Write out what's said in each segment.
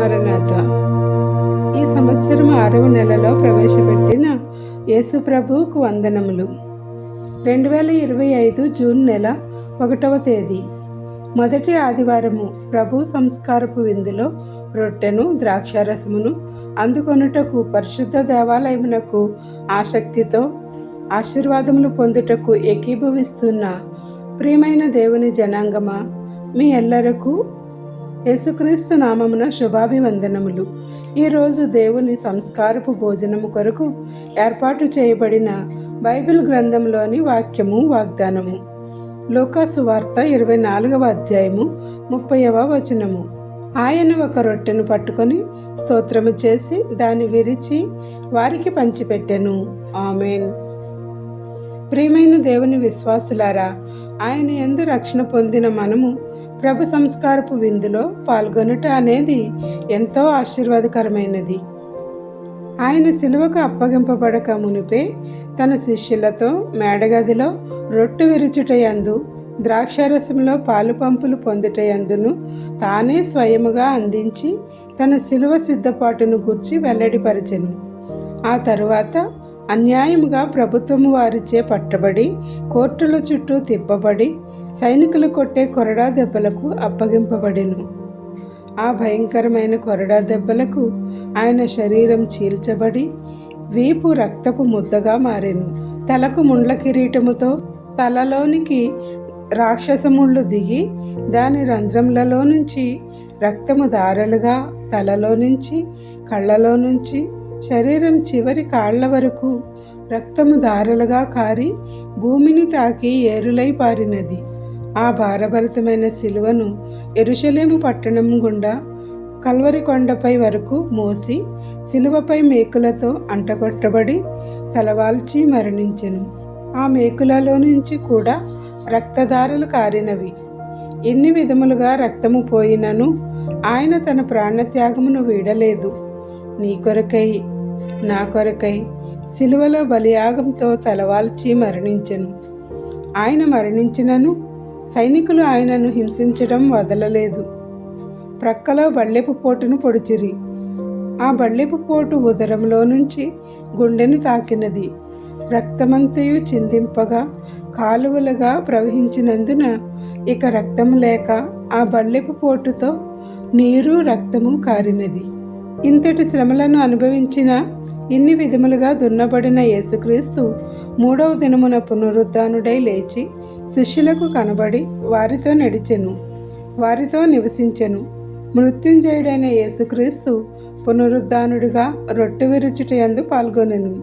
మరణాత ఈ సంవత్సరం ఆరవ నెలలో ప్రవేశపెట్టిన యేసు ప్రభువుకు వందనములు. రెండు వేల ఇరవై ఐదు జూన్ నెల ఒకటవ తేదీ. మొదటి ఆదివారము ప్రభు సంస్కారపు విందులో రొట్టెను ద్రాక్షారసమును అందుకొనుటకు పరిశుద్ధ దేవాలయమునకు ఆసక్తితో ఆశీర్వాదములు పొందుటకు ఏకీభవిస్తున్న ప్రియమైన దేవుని జనాంగమా మీ ఎల్లరకు యేసుక్రీస్తు నామమున శుభాభివందనములు. ఈరోజు దేవుని సంస్కారపు భోజనము కొరకు ఏర్పాటు చేయబడిన బైబిల్ గ్రంథంలోని వాక్యము వాగ్దానము. లోకాసు వార్త ఇరవై నాలుగవ అధ్యాయము ముప్పైవ వచనము. ఆయన ఒక రొట్టెను పట్టుకొని స్తోత్రము చేసి దాన్ని విరిచి వారికి పంచిపెట్టెను. ఆమెన్. ప్రియమైన దేవుని విశ్వాసులారా ఆయన ఎందు రక్షణ పొందిన మనము ప్రభు సంస్కారపు విందులో పాల్గొనుట అనేది ఎంతో ఆశీర్వాదకరమైనది. ఆయన సిలువకు అప్పగింపబడక మునిపే తన శిష్యులతో మేడగదిలో రొట్టె విరుచుటయందు ద్రాక్షారసంలో పాలు పంపులు పొందుటయందును తానే స్వయముగా అందించి తన సిలువ సిద్ధపాటును గుర్చి వెల్లడిపరచెను. ఆ తరువాత అన్యాయముగా ప్రభుత్వము వారిచే పట్టబడి కోర్టుల చుట్టూ తిప్పబడి సైనికులు కొట్టే కొరడా దెబ్బలకు అప్పగింపబడెను. ఆ భయంకరమైన కొరడా దెబ్బలకు ఆయన శరీరం చీల్చబడి వీపు రక్తపు ముద్దగా మారెను. తలకు ముండ్ల కిరీటముతో తలలోనికి రాక్షస ముళ్ళు దిగి దాని రంధ్రములలో నుంచి రక్తము దారలుగా తలలో నుంచి కళ్ళలో నుంచి శరీరం చివరి కాళ్ళ వరకు రక్తము దారలుగా కారి భూమిని తాకి ఏరులై పారినది. ఆ భారభరితమైన శిలువను ఎరుషలేము పట్టణం గుండా కల్వరి కొండపై వరకు మోసి శిలువపై మేకులతో అంటగొట్టబడి తలవాల్చి మరణించెను. ఆ మేకులలో నుంచి కూడా రక్తధారలు కారినవి. ఎన్ని విధములుగా రక్తము పోయినను ఆయన తన ప్రాణత్యాగమును వీడలేదు. నీ కొరకై నా కొరకై సిలువలో బలియాగంతో తలవాల్చి మరణించెను. ఆయన మరణించినను సైనికులు ఆయనను హింసించడం వదలలేదు. ప్రక్కలో బళ్ళెపు పోటును పొడిచిరి. ఆ బళ్ళెపు పోటు ఉదరంలో నుంచి గుండెను తాకినది. రక్తమంతయు చిందింపగా కాలువలుగా ప్రవహించినందున ఇక రక్తం లేక ఆ బళ్ళెపు పోటుతో నీరు రక్తము కారినది. ఇంతటి శ్రమలను అనుభవించిన ఇన్ని విధములుగా దున్నబడిన యేసుక్రీస్తు మూడవ దినమున పునరుద్ధానుడై లేచి శిష్యులకు కనబడి వారితో నడిచెను. వారితో నివసించెను. మృత్యుంజయుడైన యేసుక్రీస్తు పునరుద్ధానుడిగా రొట్టె విరుచుటయందు పాల్గొనెను.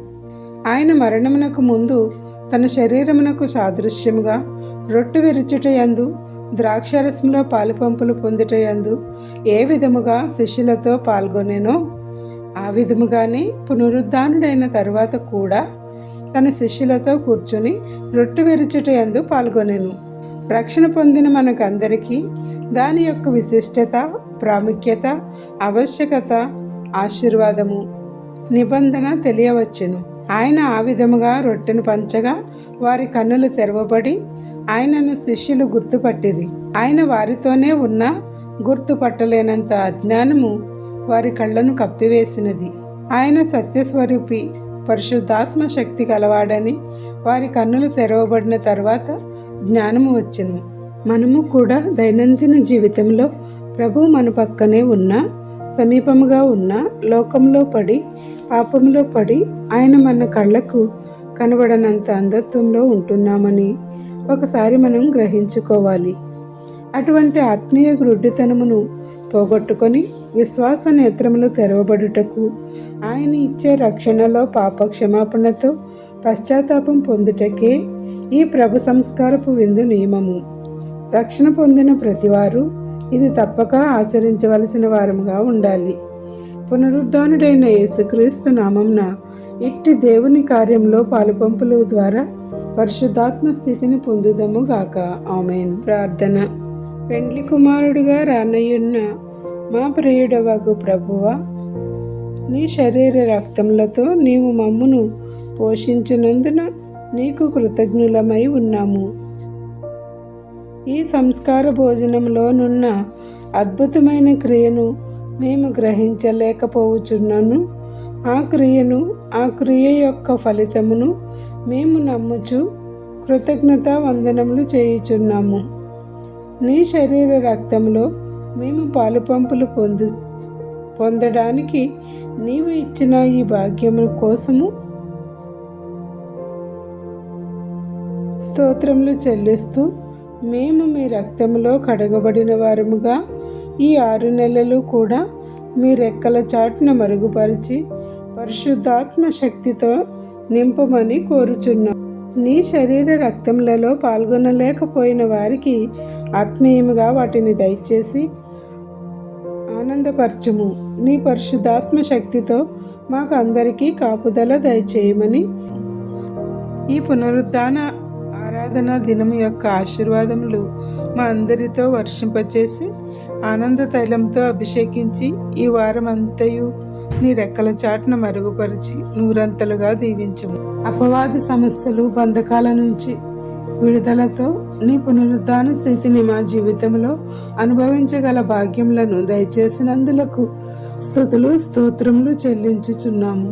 ఆయన మరణమునకు ముందు తన శరీరమునకు సాదృశ్యముగా రొట్టె విరుచుటయందు ద్రాక్షరసంలో పాలు పంపులు పొందుటయందు ఏ విధముగా శిష్యులతో పాల్గొనేనో ఆ విధముగానే పునరుద్ధానుడైన తరువాత కూడా తన శిష్యులతో కూర్చుని రొట్టె విరుచుటయందు పాల్గొనేను. రక్షణ పొందిన మనకందరికీ దాని యొక్క విశిష్టత ప్రాముఖ్యత ఆవశ్యకత ఆశీర్వాదము నిబంధన తెలియవచ్చును. ఆయన ఆ విధముగా రొట్టెను పంచగా వారి కన్నులు తెరవబడి ఆయనను శిష్యులు గుర్తుపట్టిరి. ఆయన వారితోనే ఉన్న గుర్తుపట్టలేనంత అజ్ఞానము వారి కళ్ళను కప్పివేసినది. ఆయన సత్యస్వరూపి పరిశుద్ధాత్మ శక్తి కలవాడని వారి కన్నులు తెరవబడిన తర్వాత జ్ఞానము వచ్చింది మనము కూడా దైనందిన జీవితంలో ప్రభు మన పక్కనే ఉన్న సమీపముగా ఉన్న లోకంలో పడి పాపంలో పడి ఆయన మన కళ్ళకు కనబడనంత అంధత్వంలో ఉంటున్నామని ఒకసారి మనం గ్రహించుకోవాలి. అటువంటి ఆత్మీయ గ్రుడ్డితనమును పోగొట్టుకొని విశ్వాస నేత్రములు తెరవబడుటకు ఆయన ఇచ్చే రక్షణలో పాప క్షమాపణతో పశ్చాత్తాపం పొందుటకే ఈ ప్రభు సంస్కారపు విందు నియమము. రక్షణ పొందిన ప్రతివారు ఇది తప్పక ఆచరించవలసిన వారముగా ఉండాలి. పునరుద్ధానుడైన యేసుక్రీస్తు నామంన ఇట్టి దేవుని కార్యంలో పాలుపంపుల ద్వారా పరిశుద్ధాత్మ స్థితిని పొందుదము గాక. ఆమెన్. ప్రార్థన. పెండ్లి కుమారుడుగా రానయ్యున్న మా ప్రియుడవగు ప్రభువా నీ శరీర రక్తములతో నీవు మమ్మును పోషించినందున నీకు కృతజ్ఞులమై ఉన్నాము. ఈ సంస్కార భోజనంలోనున్న అద్భుతమైన క్రియను మేము గ్రహించలేకపోవచ్చున్నాను. ఆ క్రియను ఆ క్రియ యొక్క ఫలితమును మేము నమ్ముచు కృతజ్ఞత వందనములు చేయుచున్నాము. నీ శరీర రక్తంలో మేము పాలుపంపులు పొందు పొందడానికి నీవు ఇచ్చిన ఈ భాగ్యము కోసము స్తోత్రములు చెల్లిస్తూ మేము మీ రక్తంలో కడగబడిన వారముగా ఈ ఆరు నెలలు కూడా మీ రెక్కల చాటున మరుగుపరిచి పరిశుద్ధాత్మ శక్తితో నింపమని కోరుచున్నాం. నీ శరీర రక్తములలో పాల్గొనలేకపోయిన వారికి ఆత్మీయముగా వాటిని దయచేసి ఆనందపరచుము. నీ పరిశుద్ధాత్మ శక్తితో మాకు అందరికీ కాపుదల దయచేయమని ఈ పునరుద్ధాన ఆరాధన దినం యొక్క ఆశీర్వాదములు మా అందరితో వర్షింపచేసి ఆనంద తైలంతో అభిషేకించి ఈ వారం అంతయు నీ రెక్కల చాటున మరుగుపరిచి నూరంతలుగా దీవించము. అపవాద సమస్యలు బంధకాల నుంచి విడుదలతో నీ పునరుద్ధాన స్థితిని మా జీవితంలో అనుభవించగల భాగ్యములను దయచేసినందులకు స్థుతులు స్తోత్రములు చెల్లించుచున్నాము.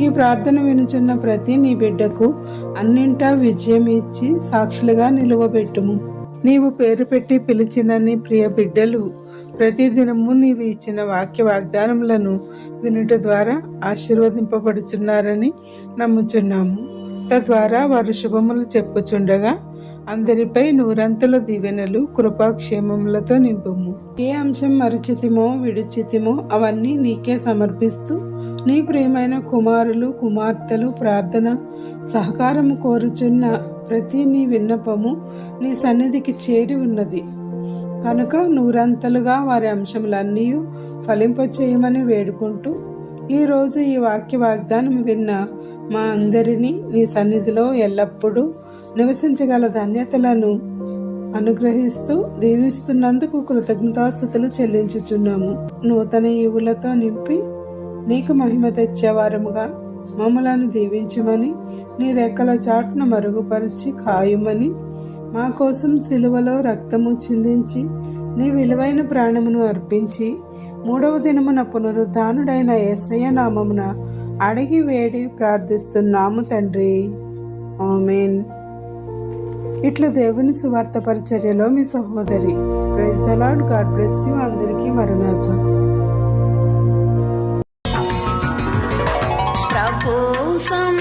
ఈ ప్రార్థన వినుచున్న ప్రతి నీ బిడ్డకు అన్నింటా విజయం ఇచ్చి సాక్షులుగా నిలువబెట్టుము. నీవు పేరు పెట్టి పిలిచిన నీ ప్రియ బిడ్డలు ప్రతిదినము నీవు ఇచ్చిన వాక్య వాగ్దానములను వినుట ద్వారా ఆశీర్వదింపబడుచున్నారని నమ్ముచున్నాము. తద్వారా వారు శుభములు చెప్పుచుండగా అందరిపై నూరంతుల దీవెనలు కృపాక్షేమములతో నింపుము. ఏ అంశం మరిచితిమో విడిచితిమో అవన్నీ నీకే సమర్పిస్తూ నీ ప్రియమైన కుమారులు కుమార్తెలు ప్రార్థన సహకారము కోరుచున్న ప్రతి నీ విన్నపము నీ సన్నిధికి చేరి ఉన్నది. కనుక నూరంతలుగా వారి అంశములన్నీ ఫలింపచేయమని వేడుకుంటూ ఈరోజు ఈ వాక్య వాగ్దానం విన్న మా అందరినీ నీ సన్నిధిలో ఎల్లప్పుడూ నివసించగల ధన్యతలను అనుగ్రహిస్తూ దీవిస్తున్నందుకు కృతజ్ఞతాస్థుతులు చెల్లించుచున్నాము. నూతన ఈవులతో నింపి నీకు మహిమ తెచ్చేవారముగా మమ్మలను దీవించమని నీ రెక్కల చాటును మరుగుపరిచి కాయుమని మా కోసం సిలువలో రక్తము చిందించి నీ విలువైన ప్రాణమును అర్పించి మూడవ దినమున పునరుద్ధానుడైన ఏసయ్య నామమున అడిగి వేడి ప్రార్థిస్తున్నాము తండ్రి. ఓమేన్ ఇట్లా దేవుని సువార్త పరిచర్యలో మీ సహోదరి. Praise the God bless you అందరికీ మరునాథ ప్రభుసం